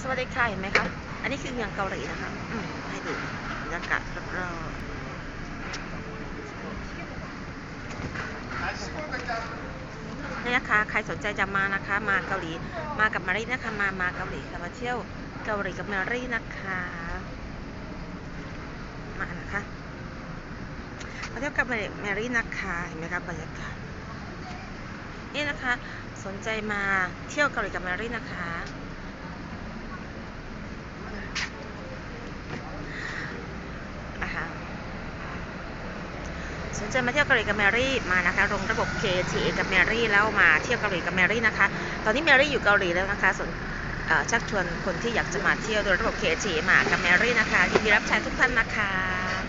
สวัสดีค่ะเห็นไหมคะ อันนี้คือเมืองเกาหลีนะคะ อืมให้ดูบรรยากาศรอบๆนี่นะคะ ใครสนใจจะมานะคะ มาเกาหลี มากับมารีนะคะ มา มาเกาหลีค่ะมาเที่ยวเกาหลีกับมารีนะคะ มานะคะมาเที่ยวกับมารีนะคะ เห็นไหมคะบรรยากาศนี่นะคะ สนใจมาเที่ยวเกาหลีกับมารีนะคะ นะคะ สนใจมาเที่ยวเกาหลีกับแมรี่มานะคะลงระบบ KTA กับแมรี่แล้วมาเที่ยวเกาหลีกับแมรี่นะคะ ตอนนี้แมรี่อยู่เกาหลีแล้วนะคะส่วนเชักชวนคนที่อยากจะมาเที่ยวโดยระบบ KTA มากับแมรี่นะคะยินดีรับใช้ทุกท่านนะคะ